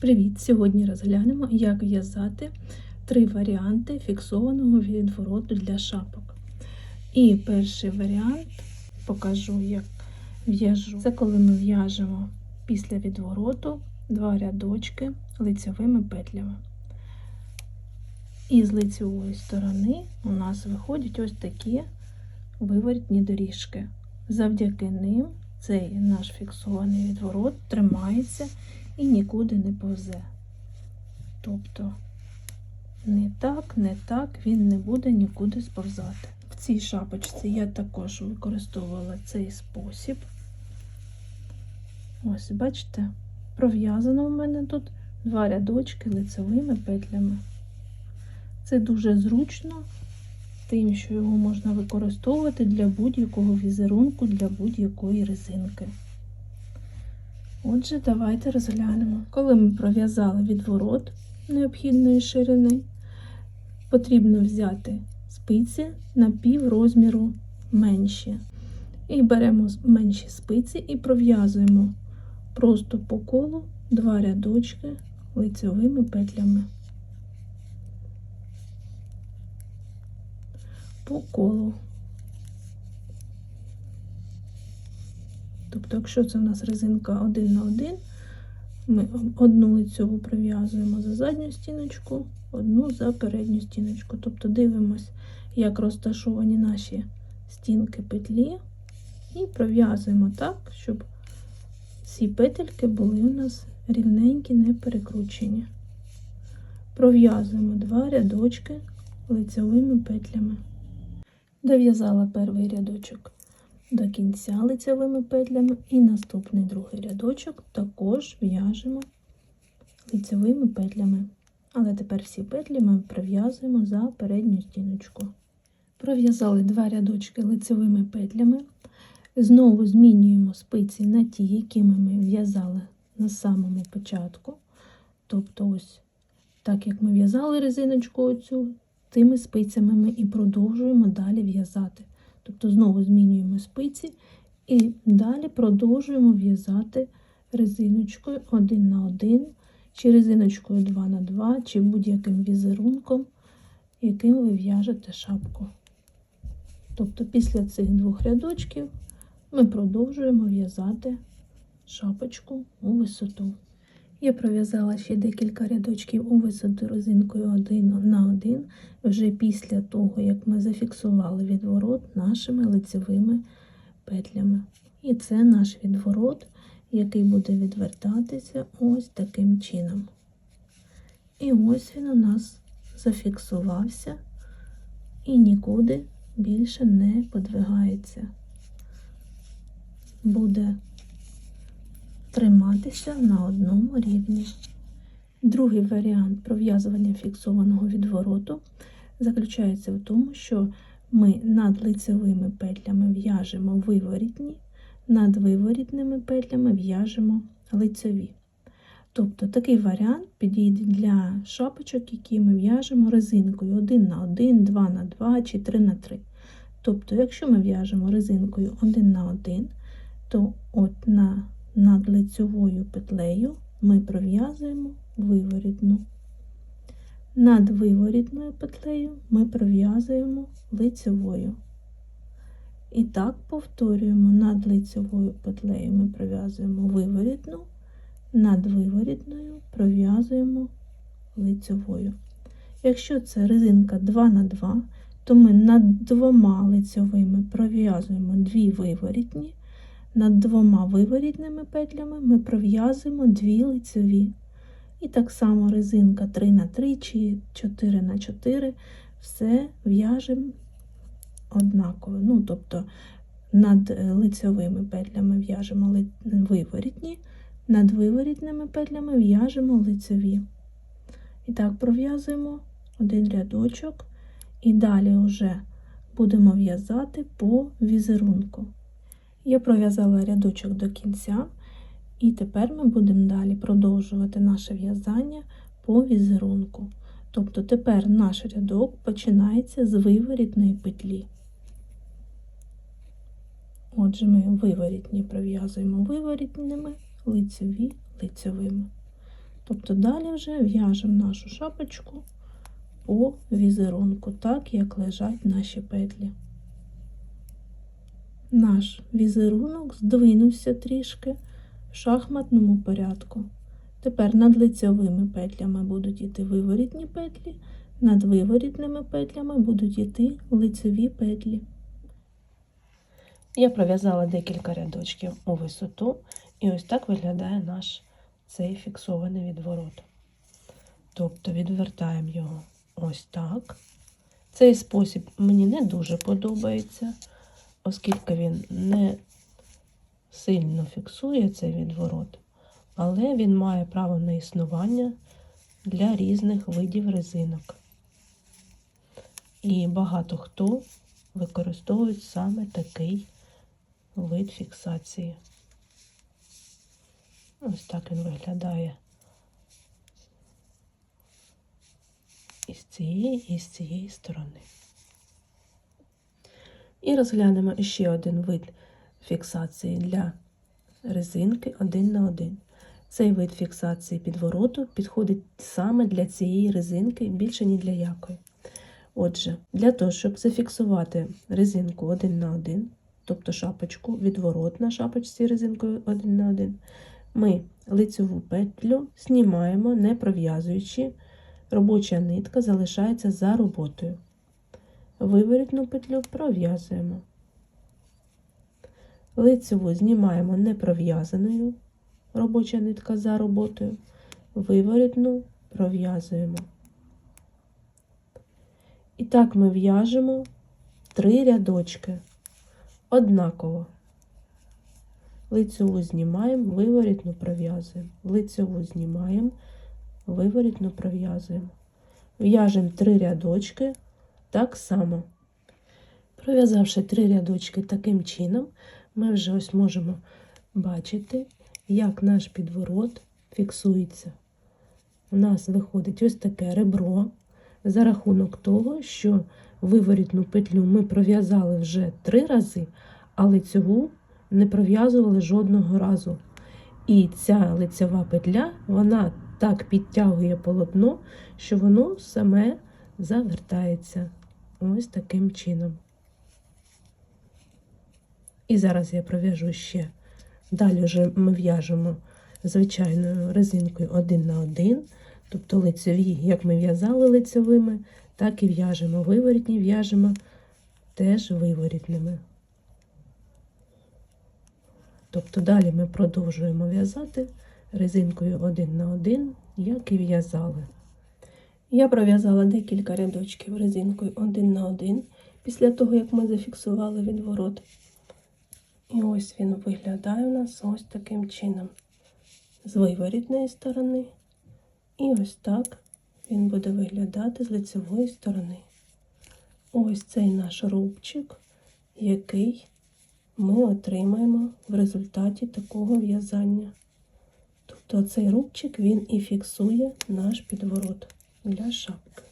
Привіт! Сьогодні розглянемо, як в'язати три варіанти фіксованого відвороту для шапок. І перший варіант покажу, як в'яжу. Це коли ми в'яжемо після відвороту два рядочки лицевими петлями. І з лицевої сторони у нас виходять ось такі виворітні доріжки. Завдяки ним цей наш фіксований відворот тримається і нікуди не повзе. Тобто не так, не так він не буде нікуди сповзати. В цій шапочці я також використовувала цей спосіб. Ось, бачите, пров'язано в мене тут два рядочки лицевими петлями. Це дуже зручно, тим, що його можна використовувати для будь-якого візерунку, для будь-якої резинки. Отже, давайте розглянемо. Коли ми пров'язали відворот необхідної ширини, потрібно взяти спиці на пів розміру менші. І беремо менші спиці і пров'язуємо просто по колу два рядочки лицевими петлями. По колу. Тобто, якщо це в нас резинка 1 на 1, ми одну лицьову прив'язуємо за задню стіночку, одну за передню стіночку. Тобто дивимось, як розташовані наші стінки петлі, і пров'язуємо так, щоб ці петельки були у нас рівненькі, не перекручені. Пров'язуємо два рядочки лицевими петлями. Дов'язала перший рядочок до кінця лицевими петлями і наступний другий рядочок також в'яжемо лицевими петлями. Але тепер всі петлі ми прив'язуємо за передню стіночку. Пров'язали два рядочки лицевими петлями. Знову змінюємо спиці на ті, якими ми в'язали на самому початку. Тобто, ось так як ми в'язали резиночку оцю, тими спицями ми і продовжуємо далі в'язати. Тобто знову змінюємо спиці і далі продовжуємо в'язати резиночкою 1 на 1, чи резиночкою 2 на 2, чи будь-яким візерунком, яким ви в'яжете шапку. Тобто після цих двох рядочків ми продовжуємо в'язати шапочку у висоту. Я пров'язала ще декілька рядочків у висоту резинкою 1 на 1, вже після того, як ми зафіксували відворот нашими лицевими петлями. І це наш відворот, який буде відвертатися ось таким чином. І ось він у нас зафіксувався і нікуди більше не подвигається. Буде триматися на одному рівні. Другий варіант пров'язування фіксованого відвороту заключається в тому, що ми над лицевими петлями в'яжемо виворітні, над виворітними петлями в'яжемо лицеві. Тобто такий варіант підійде для шапочок, які ми в'яжемо резинкою 1 на 1, 2 на 2 чи 3 на 3. Тобто, якщо ми в'яжемо резинкою 1 на 1, то от на над лицьовою петлею ми пров'язуємо виворітну. Над виворітною петлею ми пров'язуємо лицьовою. І так повторюємо над лицьовою петлею ми пров'язуємо виворітну, над виворітною пров'язуємо лицьовою. Якщо це резинка 2 на 2, то ми над двома лицьовими пров'язуємо дві виворітні, над двома виворітними петлями ми пров'язуємо дві лицеві. І так само резинка 3 на 3 чи 4 на 4 все в'яжемо однаково. Ну, тобто над е, лицевими петлями в'яжемо виворітні, над виворітними петлями в'яжемо лицеві. І так пров'язуємо один рядочок, і далі вже будемо в'язати по візерунку. Я пров'язала рядочок до кінця, і тепер ми будемо далі продовжувати наше в'язання по візерунку. Тобто тепер наш рядок починається з виворітної петлі. Отже, ми виворітні пров'язуємо виворітними, лицеві лицевими. Тобто далі вже в'яжемо нашу шапочку по візерунку, так як лежать наші петлі. Наш візерунок здвинувся трішки в шахматному порядку. Тепер над лицьовими петлями будуть йти виворітні петлі, над виворітними петлями будуть йти лицеві петлі. Я пров'язала декілька рядочків у висоту, і ось так виглядає наш цей фіксований відворот. Тобто відвертаємо його ось так. Цей спосіб мені не дуже подобається, оскільки він не сильно фіксує цей відворот, але він має право на існування для різних видів резинок. І багато хто використовує саме такий вид фіксації. Ось так він виглядає і з цієї, і з цієї сторони. І розглянемо ще один вид фіксації для резинки один на один. Цей вид фіксації підвороту підходить саме для цієї резинки, більше ні для якої. Отже, для того, щоб зафіксувати резинку один на один, тобто шапочку, відворот на шапочці резинкою один на один, ми лицеву петлю знімаємо, не пров'язуючи, робоча нитка залишається за роботою. Виворітну петлю пров'язуємо. Лицеву знімаємо не пров'язаною, робоча нитка за роботою, виворітну пров'язуємо. І так ми в'яжемо три рядочки однаково. Лицеву знімаємо, виворітну пров'язуємо. Лицеву знімаємо, виворітну пров'язуємо. В'яжемо три рядочки так само. Пров'язавши три рядочки таким чином, ми вже ось можемо бачити, як наш підворот фіксується. У нас виходить ось таке ребро за рахунок того, що виворітну петлю ми пров'язали вже три рази, а лицеву не пров'язували жодного разу. І ця лицева петля, вона так підтягує полотно, що воно саме завертається ось таким чином. І зараз я пров'яжу ще. Далі вже ми в'яжемо звичайною резинкою один на один, тобто лицеві, як ми в'язали лицевими, так і в'яжемо виворітні, в'яжемо теж виворітними. Тобто далі ми продовжуємо в'язати резинкою один на один, як і в'язали. Я пров'язала декілька рядочків резинкою один на один після того, як ми зафіксували відворот. І ось він виглядає у нас ось таким чином. З виворітної сторони. І ось так він буде виглядати з лицевої сторони. Ось цей наш рубчик, який ми отримаємо в результаті такого в'язання. Тобто цей рубчик він і фіксує наш підворот для шапки.